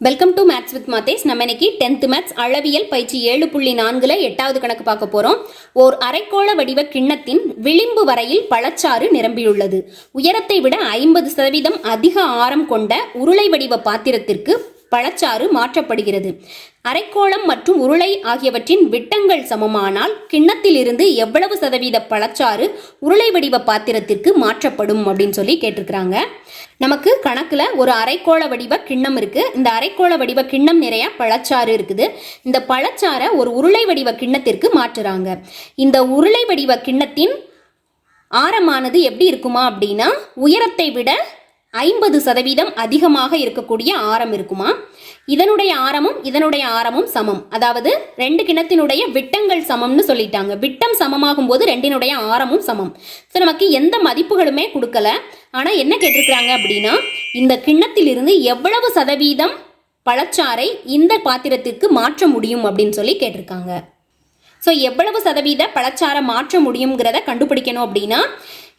Welcome to maths with மாத்தேஸ் நம்ம இன்னைக்கு டென்த் மேத்ஸ் அளவியல் பயிற்சி ஏழு புள்ளி நான்குல எட்டாவது கணக்கு பார்க்க போறோம். ஓர் அரைக்கோள வடிவ கிண்ணத்தின் விளிம்பு வரையில் பழச்சாறு நிரம்பியுள்ளது. உயரத்தை விட ஐம்பது சதவீதம் அதிக ஆரம் கொண்ட உருளை வடிவ பாத்திரத்திற்கு பழச்சாறு மாற்றப்படுகிறது. அரைக்கோளம் மற்றும் உருளை ஆகியவற்றின் விட்டங்கள் சமமானால் கிண்ணத்திலிருந்து எவ்வளவு சதவீத பழச்சாறு உருளை வடிவ பாத்திரத்திற்கு மாற்றப்படும் அப்படின்னு சொல்லி கேட்டிருக்கிறாங்க. நமக்கு கணக்கில் ஒரு அரைக்கோள வடிவ கிண்ணம் இருக்கு. இந்த அரைக்கோள வடிவ கிண்ணம் நிறைய பழச்சாறு இருக்குது. இந்த பழச்சாறை ஒரு உருளை வடிவ கிண்ணத்திற்கு மாற்றுறாங்க. இந்த உருளை வடிவ கிண்ணத்தின் ஆரமானது எப்படி இருக்குமா அப்படின்னா உயரத்தை விட ஐம்பது சதவீதம் அதிகமாக இருக்கக்கூடிய ஆரம் இருக்குமா? இதனுடைய ஆரமும் இதனுடைய ஆரமும் சமம். அதாவது ரெண்டு கிணத்தினுடைய விட்டங்கள் சமம்னு சொல்லிட்டாங்க. விட்டம் சமமாகும் போது ரெண்டினுடைய ஆரமும் சமம். ஸோ நமக்கு எந்த மதிப்புகளுமே கொடுக்கல. ஆனால் என்ன கேட்டிருக்கிறாங்க அப்படின்னா இந்த கிண்ணத்திலிருந்து எவ்வளவு சதவீதம் பழச்சாறை இந்த பாத்திரத்திற்கு மாற்ற முடியும் அப்படின்னு சொல்லி கேட்டிருக்காங்க. ஸோ எவ்வளவு சதவீத பழச்சாரை மாற்ற முடியுங்கிறத கண்டுபிடிக்கணும் அப்படின்னா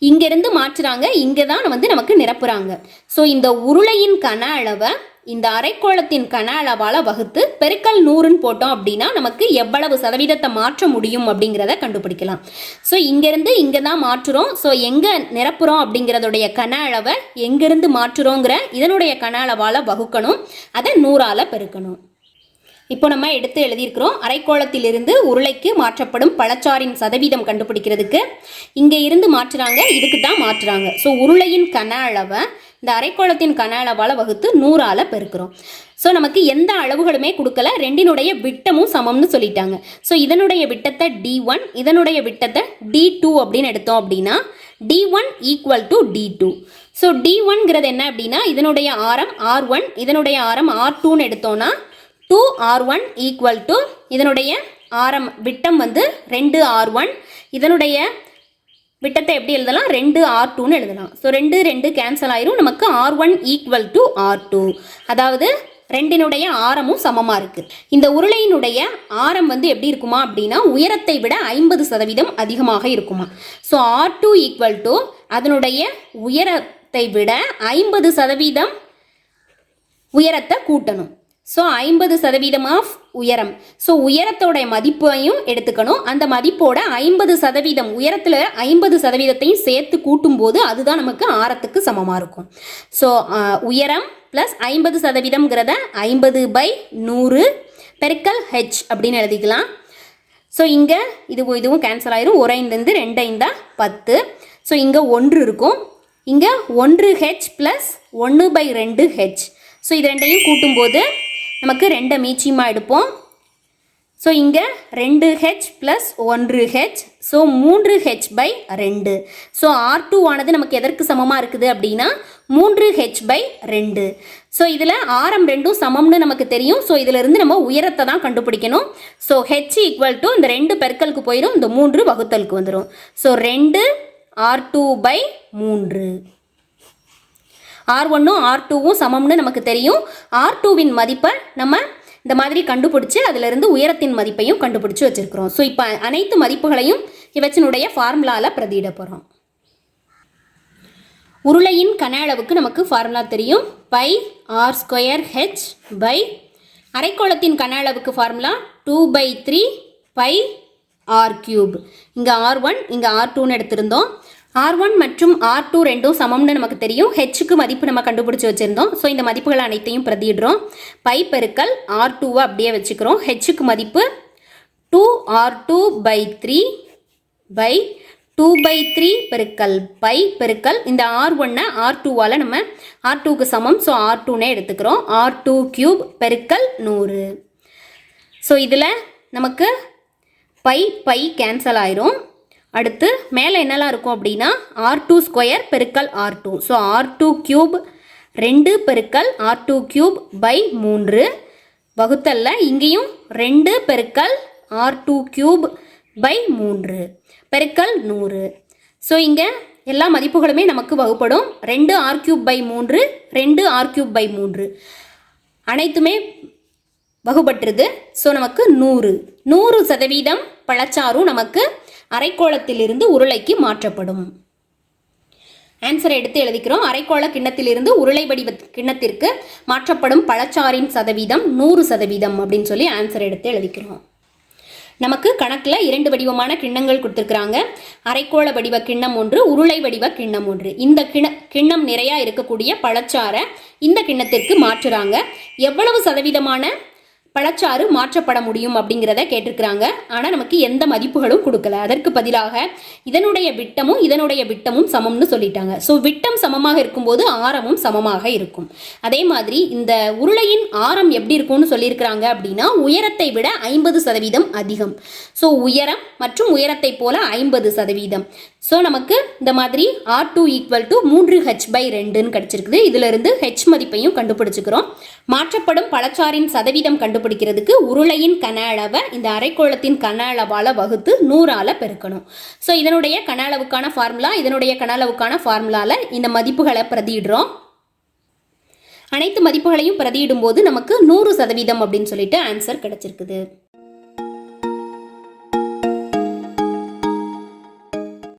இங்கேருந்து மாற்றுறாங்க இங்கே தான் வந்து நமக்கு நிரப்புறாங்க. ஸோ இந்த உருளையின் கன அளவை இந்த அரைக்கோளத்தின் கன அளவால் வகுத்து பெருக்கல் நூறுன்னு போட்டோம் அப்படின்னா நமக்கு எவ்வளவு சதவீதத்தை மாற்ற முடியும் அப்படிங்கிறத கண்டுபிடிக்கலாம். ஸோ இங்கேருந்து இங்கே தான் மாற்றுறோம். ஸோ எங்கே நிரப்புறோம் அப்படிங்கிறதுடைய கன அளவை எங்கேருந்து மாற்றுறோங்கிற இதனுடைய கன அளவால் வகுக்கணும். அதை நூறால் பெருக்கணும். இப்போ நம்ம எடுத்து எழுதியிருக்கிறோம் அரைக்கோளத்திலிருந்து உருளைக்கு மாற்றப்படும் பழச்சாரின் சதவீதம் கண்டுபிடிக்கிறதுக்கு இங்கே இருந்து மாற்றுறாங்க இதுக்கு தான் மாற்றுறாங்க. ஸோ உருளையின் கன அளவை இந்த அரைக்கோளத்தின் கன அளவால் வகுத்து நூறால் பெருக்கிறோம். ஸோ நமக்கு எந்த அளவுகளுமே கொடுக்கல ரெண்டினுடைய விட்டமும் சமம்னு சொல்லிட்டாங்க. ஸோ இதனுடைய விட்டத்தை டி ஒன் இதனுடைய விட்டத்தை டி டூ அப்படின்னு எடுத்தோம் அப்படின்னா T one equal to T two so T ஒன்ங்கிறது என்ன அப்படின்னா இதனுடைய ஆரம் ஆர் ஒன் இதனுடைய ஆரம் ஆர் டூன்னு எடுத்தோம்னா two R one equal to இதனுடைய ஆரம் விட்டம் வந்து ரெண்டு ஆர் ஒன் இதனுடைய விட்டத்தை எப்படி எழுதலாம்? ரெண்டு ஆர் டூன்னு எழுதலாம். ஸோ ரெண்டு ரெண்டு கேன்சல் ஆயிரும். நமக்கு R one equal to R two அதாவது ரெண்டினுடைய ஆரமும் சமமாக இருக்குது இந்த உருளையினுடைய ஆரம் வந்து எப்படி இருக்குமா அப்படின்னா உயரத்தை விட ஐம்பது சதவீதம் அதிகமாக இருக்குமா. So R two equal to அதனுடைய உயரத்தை விட ஐம்பது சதவீதம் உயரத்தை கூட்டணும். ஸோ ஐம்பது சதவீதம் ஆஃப் உயரம். ஸோ உயரத்தோட மதிப்பையும் எடுத்துக்கணும். அந்த மதிப்போட ஐம்பது சதவீதம் உயரத்தில் ஐம்பது சதவீதத்தையும் சேர்த்து கூட்டும்போது அதுதான் நமக்கு ஆரத்துக்கு சமமாக இருக்கும். ஸோ உயரம் ப்ளஸ் ஐம்பது சதவீதம்ங்கிறத ஐம்பது பை நூறு பெருக்கல் ஹெச் அப்படின்னு எழுதிக்கலாம். ஸோ இங்கே இதுவும் இதுவும் கேன்சல் ஆயிரும். ஒரு ஐந்துலேருந்து ரெண்டு ஐந்தா பத்து. ஸோ இங்கே ஒன்று இருக்கும். இங்கே ஒன்று ஹெச் ப்ளஸ் ஒன்று பை ரெண்டு ஹெச் ஸோ இது ரெண்டையும் கூட்டும்போது நமக்கு ரெண்டை மீச்சியமாக எடுப்போம். ஸோ இங்கே ரெண்டு ஹெச் ப்ளஸ் ஒன்று ஹெச் ஸோ மூன்று ஹெச் பை ரெண்டு. ஸோ ஆர் டூ ஆனது நமக்கு எதற்கு சமமாக இருக்குது அப்படின்னா மூன்று ஹெச் பை ரெண்டு. ஸோ இதில் ஆரம் ரெண்டும் சமம்னு நமக்கு தெரியும். ஸோ இதிலிருந்து நம்ம உயரத்தை தான் கண்டுபிடிக்கணும். ஸோ ஹெச் ஈக்குவல் டு இந்த ரெண்டு பெருக்கலுக்கு போயிடும் இந்த மூன்று வகுத்தலுக்கு வந்துடும் ஸோ ரெண்டு ஆர் டூ பை மூன்று. ஆர் ஒன்னும் ஆர் டூவும் சமம்னு நமக்கு தெரியும். ஆர் டூவின் மதிப்பை நம்ம இந்த மாதிரி கண்டுபிடிச்சி அதிலிருந்து உயரத்தின் மதிப்பையும் கண்டுபிடிச்சி வச்சுருக்கிறோம். ஸோ இப்போ அனைத்து மதிப்புகளையும் இவற்றினுடைய ஃபார்முலாவில் பிரதியிட போகிறோம் உருளையின் கன அளவுக்கு நமக்கு ஃபார்முலா தெரியும். Pi R square H pi அரைக்கோளத்தின் கன அளவுக்கு formula two pi three pi R cube இங்கே ஆர் ஒன் இங்கே ஆர் டூன்னு எடுத்திருந்தோம். ஆர் ஒன் மற்றும் ஆர் டூ ரெண்டும் சமம்னு நமக்கு தெரியும். ஹெச்சுக்கு மதிப்பு நம்ம கண்டுபிடிச்சி வச்சுருந்தோம். ஸோ இந்த மதிப்புகள் அனைத்தையும் பிரதிடுறோம் பை பெருக்கல் ஆர் டூவை அப்படியே வச்சுக்கிறோம். ஹெச்சுக்கு மதிப்பு two R two pi three pi two pi three பெருக்கல் பை பெருக்கல். இந்த ஆர் ஒன்னை ஆர் டூவால் நம்ம ஆர் டூக்கு சமம். ஸோ ஆர் டூனே எடுத்துக்கிறோம். ஆர் டூ கியூப் பெருக்கல் நூறு. ஸோ இதில் நமக்கு பை பை கேன்சல் ஆயிரும். அடுத்து மேலே என்னெல்லாம் இருக்கும் அப்படின்னா ஆர் டூ ஸ்கொயர் பெருக்கல் R two so R two cube ரெண்டு பெருக்கல் ஆர் டூ கியூப் பை மூன்று. வகுத்தல்ல இங்கேயும் ரெண்டு பெருக்கல் ஆர் டூ கியூப் பை மூன்று. பெருக்கல் நூறு. ஸோ இங்கே எல்லா மதிப்புகளுமே நமக்கு வகுப்படும். ரெண்டு ஆர் கியூப் பை மூன்று ரெண்டு ஆர் கியூப் பை மூன்று. அனைத்துமே வகுப்பட்டுருது. ஸோ நமக்கு நூறு. நூறு சதவீதம் பழச்சாரும் நமக்கு அரைக்கோளத்திலிருந்து உருளைக்கு மாற்றப்படும். ஆன்சரை எடுத்து எழுதிக்கிறோம். அரைக்கோள கிண்ணத்திலிருந்து உருளை வடிவ கிண்ணத்திற்கு மாற்றப்படும் பழச்சாறின் சதவீதம் நூறு சதவீதம் அப்படின்னு சொல்லி ஆன்சர் எடுத்து எழுதிக்கிறோம். நமக்கு கணக்கில் இரண்டு வடிவமான கிண்ணங்கள் கொடுத்துருக்குறாங்க. அரைக்கோள வடிவ கிண்ணம் ஒன்று உருளை வடிவ கிண்ணம் ஒன்று. இந்த கிண கிண்ணம் நிறையா இருக்கக்கூடிய பழச்சாறை இந்த கிண்ணத்திற்கு மாற்றுறாங்க. எவ்வளவு சதவீதமான பழச்சாறு மாற்றப்பட முடியும் அப்படிங்கிறத கேட்டிருக்கிறாங்க. ஆனால் நமக்கு எந்த மதிப்புகளும் கொடுக்கல. அதற்கு பதிலாக இதனுடைய விட்டமும் இதனுடைய விட்டமும் சமம்னு சொல்லிட்டாங்க. ஸோ விட்டம் சமமாக இருக்கும்போது ஆரமும் சமமாக இருக்கும். அதே மாதிரி இந்த உருளையின் ஆரம் எப்படி இருக்கும்னு சொல்லியிருக்கிறாங்க அப்படின்னா உயரத்தை விட ஐம்பது சதவீதம் அதிகம். ஸோ உயரம் மற்றும் உயரத்தை போல ஐம்பது சதவீதம். ஸோ நமக்கு இந்த மாதிரி ஆர் டூ ஈக்குவல் டு மூன்று ஹெச் பை ரெண்டுன்னு கிடச்சிருக்குது. இதிலிருந்து ஹெச் மதிப்பையும் கண்டுபிடிச்சிக்கிறோம். மாற்றப்படும் பழச்சாறின் சதவீதம் கண்டுபிடிக்கிறதுக்கு உருளையின் கன அளவை இந்த அரைக்கோளத்தின் கன அளவால் வகுத்து நூறால் பெருக்கணும். ஸோ இதனுடைய கன அளவுக்கான ஃபார்முலா இதனுடைய கன அளவுக்கான ஃபார்முலாவில் இந்த மதிப்புகளை பிரதியிடுறோம். அனைத்து மதிப்புகளையும் பிரதியிடும் போது நமக்கு நூறு சதவீதம் அப்படின்னு சொல்லிட்டு ஆன்சர் கிடைச்சிருக்குது.